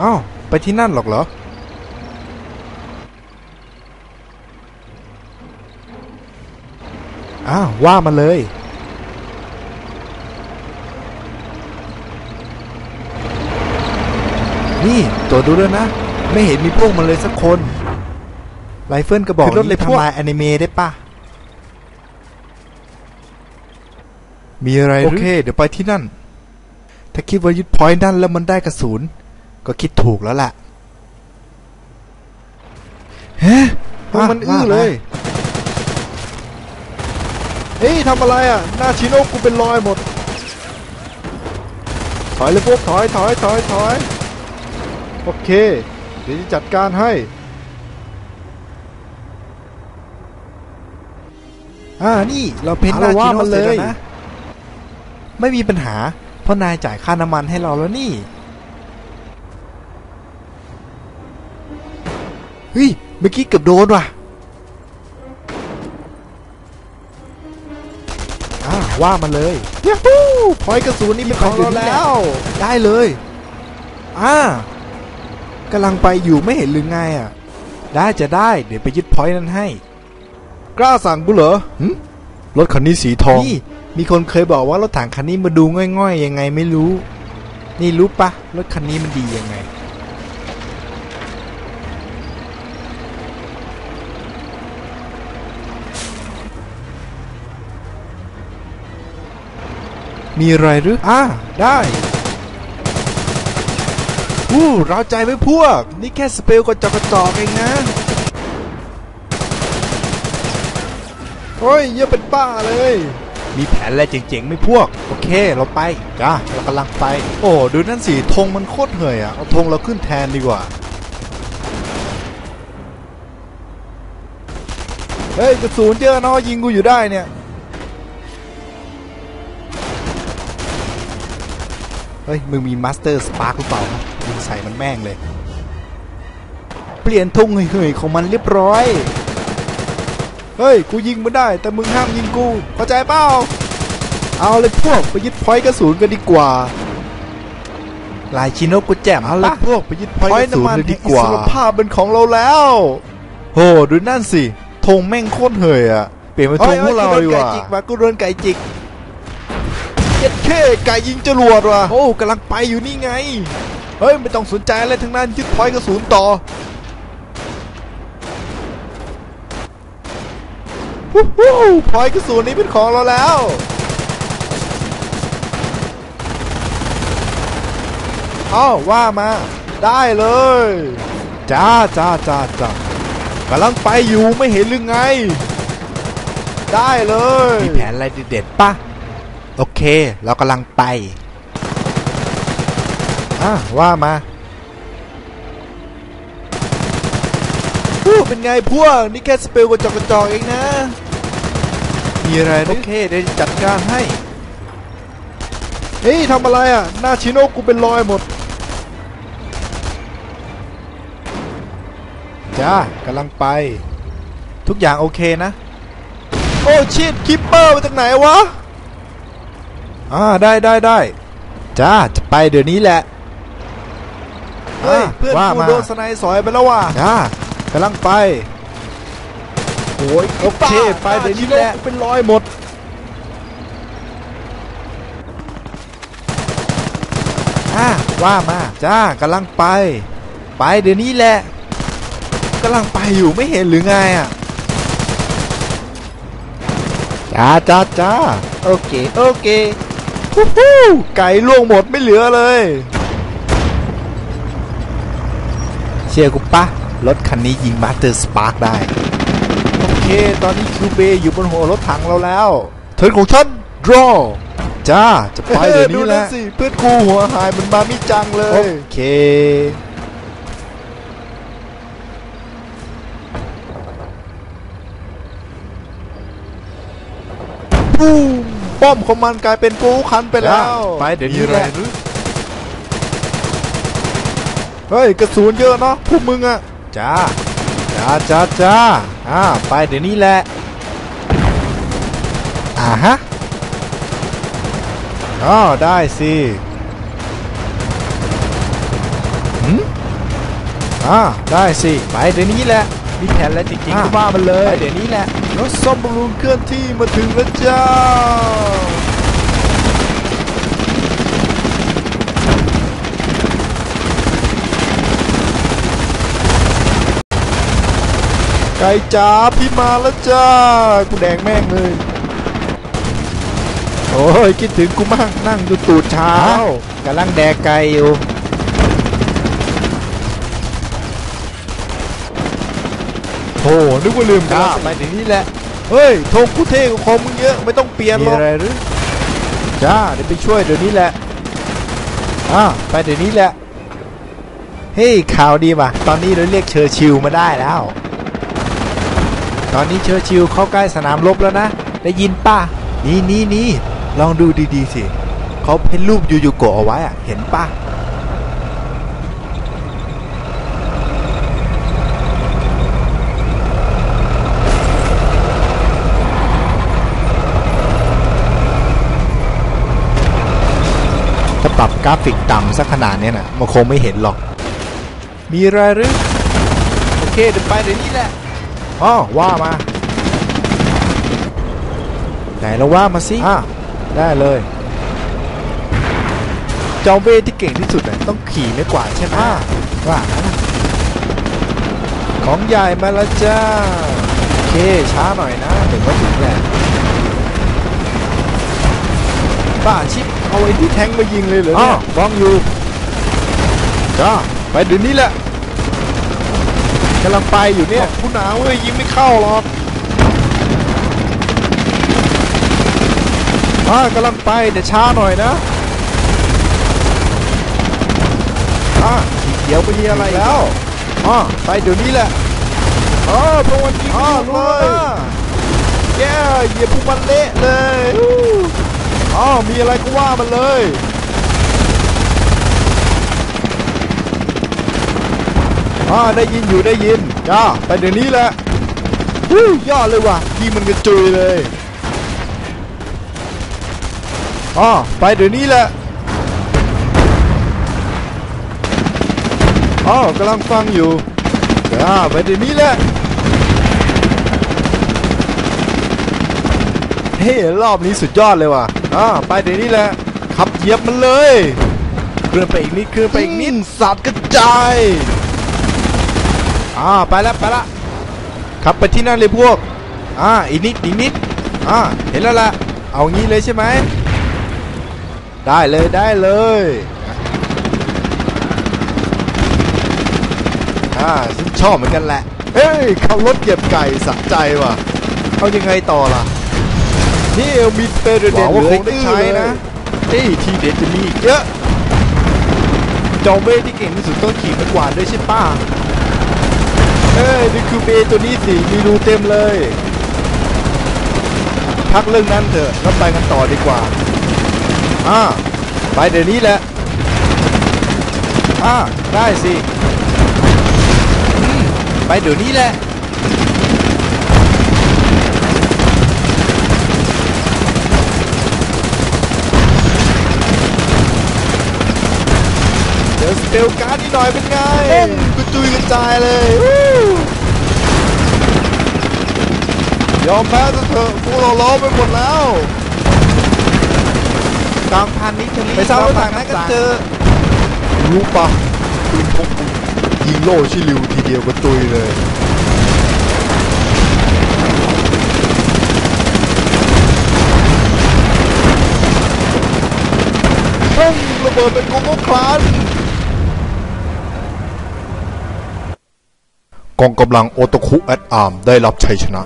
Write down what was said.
อ้าวไปที่นั่นหรอกเหรอ อ้าวว่ามาเลย นี่ตัวดูด้วยนะ ไม่เห็นมีพวกมันเลยสักคนไรเฟิลกระบอกขึ้นรถเลยนี้พวกทำลายแอนิเมะได้ปะมีอะไรโอเค เดี๋ยวไปที่นั่น ถ้าคิดว่ายึดพอยต์นั่นแล้วมันได้กระสุน ก็คิดถูกแล้วล่ะเฮ้พวกมันอื้อเลยเฮ้ยทำอะไรอะ หน้าชิโน่กูเป็นรอยหมด ถอยเลยพวกถอยถอยถอยถอยโอเค เดี๋ยวจะจัดการให้อ่านี่เราเพ้นท์หน้าเอาละว่าจิโนมันเสร็จเลแล้วยนะไม่มีปัญหา เพราะนายจ่ายค่าน้ำมันให้เราแล้วนี่ เฮ้ย เมื่อกี้เกือบโดนว่ะอ่าว่ามาเลยยาฮูพอยกระสุนนี่เป็นของเราแล้ว ได้เลย อ่ากำลังไปอยู่ไม่เห็นหรือไงอะ ได้จะได้ เดี๋ยวไปยึดพอยต์นั้นให้ กล้าสั่งกูเหรอหึรถคันนี้สีทอง นี่ มีคนเคยบอกว่ารถถังคันนี้มาดูง่อยๆยังไงไม่รู้ นี่รู้ปะรถคันนี้มันดียังไง มีอะไรหรืออ่าได้อู้เราใจไว้พวก นี่แค่สเปลกระจอกกระจอกเองนะเฮ้ยเยี่ยเป็นป้าเลย มีแผนอะไรเจ๋งๆไม่พวก โอเค เราไปจ้าเรากำลังไป โอ้ ดูนั่นสิธงมันโคตรเหนื่อยอะ เอาธงเราขึ้นแทนดีกว่า เฮ้ยกระสุนเยอะเนาะยิงกูอยู่ได้เนี่ย เฮ้ย มึงมีมาสเตอร์สปาร์คหรือเปล่าครับมึงใส่มันแม่งเลย เปลี่ยนธงเห่ยๆของมันเรียบร้อย เฮ้ย กูยิงมันได้ แต่มึงห้ามยิงกูเข้าใจเปล่า เอาเลยพวกไปยึดพอยต์กระสุนกันดีกว่าลายชิโนกุแจ่มเอาละปะพวกไปยึดพอยต์กระสุนเลยดีกว่าพอยต์น้ำมันแห่งอิสรภาพเป็นของเราแล้ว โหดูนั่นสิธงแม่งโคตรเหยอะ เปลี่ยนเป็นธงพวกเราดีกว่าจิกมากูโดนไก่จิกเย็ดเข้ไก่ยิงจรวดว่ะโอ้กำลังไปอยู่นี่ไง เฮ้ยไม่ต้องสนใจอะไรทั้งนั้นยึดพอยกระสุนต่อวู้ฮู้พอยกระสุนนี้เป็นของเราแล้วอ้าวว่ามา ได้เลยจ้าจ้าจ้าจ้ากำลังไปอยู่ไม่เห็นหรือไง ได้เลย มีแผนอะไรเด็ดๆปะ โอเค เรากำลังไปอะว่ามาพูเป็นไงพวก นี่แค่สเปลกระจอกกระจอกเองนะ มีอะไรหโอรือเคเดี๋ยวจัดการให้ เฮ้ยทำอะไรอะ หน้าชิโน่กูเป็นรอยหมด จ้ากำลังไป ทุกอย่างโอเคนะ โอ้ชิดคิปเปอร์มาจากไหนวะ อ่าได้ได้ได้จ้าจะไปเดี๋ยวนี้แหละเฮ้ยอะเพื่อนว่ากูมาโดนสไนด์สอยไปแล้วว่ะจ้ากำลังไปโอ้ยโอเคไปเดี๋ยวนี้แหละเป็นรอยหมดอ่าว่ามาจ้ากำลังไป ไปเดี๋ยวนี้แหละกำลังไปอยู่ไม่เห็นหรือไงอะจ้าจ้าจ้าโอเคโอเคฮู้ฮู้ ไก่ล่วงหมดไม่เหลือเลย เชื่อกูปะรถคันนี้ยิงมาสเตอร์สปาร์กได้ โอเค ตอนนี้คิวเบย์อยู่บนหัวรถถังเราแล้ว เทิร์นของฉัน draw จ้า จะไปเดี๋ยวดูนี้แหนั่ละนสิ เพื่อนกูหัวหายมันมามิจังเลโอยเค ป้อมของมันกลายเป็นปูคันไปแล้วจ้าไปเดี๋ยวนี้มีอะไรแหละหรือเฮ้ยกระสุนเยอะเนาะพวกมึงอะจ้าจ้าจ้าจ้าอ่าไปเดี๋ยวนี้แหละอ่าฮะอ๋อได้สิหืมอ่าได้สิไปเดี๋ยวนี้แหละ มีแผนแล้วจริงๆก็ว่ามันเลยไปเดี๋ยวนี้แหละรถซ่อมบำรุงเคลื่อนที่มาถึงแล้วจ้าไก่จ๋าพี่มาแล้วจ้ากูแดงแม่งเลยโอ้ยคิดถึงกูมากนั่งดูตูดเช้าอ้าวกำลังแดกไก่อยู่ โธ่นึกว่าลืมจ้าจ้าไปเดี๋ยวนี้แหละ เฮ้ยโทงกูเท่กว่าคอมมึงเยอะไม่ต้องเปลี่ยนมีหรอกอะไรหรือจ้าเดี๋ยวไปช่วยเดี๋ยวนี้แหละอ่าไปเดี๋ยวนี้แหละ เฮ้ยข่าวดีว่ะ ตอนนี้เราเรียกเชอร์ชิลมาได้แล้ว ตอนนี้เชอร์ชิลเข้าใกล้สนามรบแล้วนะ ได้ยินป่ะ นี่นี่นี่ลองดูดีๆสิ เขาเพ้นรูปยูยูโกะเอาไว้อะเห็นป่ะ ถ้าปรับกราฟิกต่ำสักขนาดเนี้ยนะมันคงไม่เห็นหรอก มีอะไรหรือ โอเคเดี๋ยวไปเดี๋ยวนี้แหละอ๋อว่ามาไหนเราว่ามาสิอะได้เลยจอมเวทที่เก่งที่สุดน่ะต้องขี่ไม่กวาดใช่ไหมว่างั้นน่ะของใหญ่มาแล้วจ้า โอเคช้าหน่อยนะถึงก็ถึงแหละ บ้าชิบเอาไอ้ที่แทงมายิงเลยเหรออ๋อเนี่ยมองอยู่จ้าไปเดี๋ยวนี้แหละกำลังไปอยู่เนี่ยกูหนาวเว้ยยิงไม่เข้าหรอกอ่ากำลังไปแต่ช้าหน่อยนะอ่าสีเขียวไปมีอะไรแล้วอ่าไปเดี๋ยวนี้แหละอ๋อเพราะวันนี้อ๋อรู้แล้วนะแย่เหยียบพวกมันเละเลย อู้อ๋อมีอะไรก็ว่ามันเลยอ่าได้ยินอยู่ได้ยินจ้าไปเดี๋ยวนี้แหละวู้ยอดเลยว่ะยิงมันกระจุยเลยอ๋อไปเดี๋ยวนี้แหละอ๋อกำลังฟังอยู่จ้าไปเดี๋ยวนี้แหละ เฮ้รอบนี้สุดยอดเลยว่ะอ่าไปเดี๋ยวนี้แหละขับเหยียบมันเลยเคลื่อนไปอีกนิดเคลื่อนไปอีกนิดสัตว์กระจายอ่าไปแล้วไปละขับไปที่นั่นเลยพวกอ่าอีกนิดอีกนิดอ่าเห็นแล้วล่ะเอางี้เลยใช่ไหมได้เลยได้เลยอ่าฉันชอบเหมือนกันแหละเฮ้ยขับรถเก็บไก่สะใจว่ะเอายังไงต่อล่ะ นี่เอลมีเปรหเดวันงเหว่าลืคองได้ได้ใช้ใช้นะนะเฮ้ยทีเด็ดจะมีอีกเยอะจอมเวทที่เก่งที่สุดต้องขี่ไม้กวาดด้วยใช่ป้าเอ้ยนี่คือเบตัวนี้สิมีรูเต็มเลย พักเรื่องนั้นเถอะแล้วไปกันต่อดีกว่าอ่าไปเดี๋ยวนี้แหละอ่าได้สิอืมไปเดี๋ยวนี้แหละ เดี๋ยวสเปลการ์ดนิดหน่อยเป็นไงกระจุยกระจายเลยวู้ยอมแพ้ซะเถอะพวกเราล้อไปหมดแล้วกองพันนิชลีไปเช่ารถถังนั้นกันเถอะรู้ปะปืนพกกูยิงโล่ชิลิวทีเดียวก็ตุยเลยปุ้งระเบิดเป็นโกโก้คลาน กองกำลังโอโตคุแอดอาร์มได้รับชัยชนะ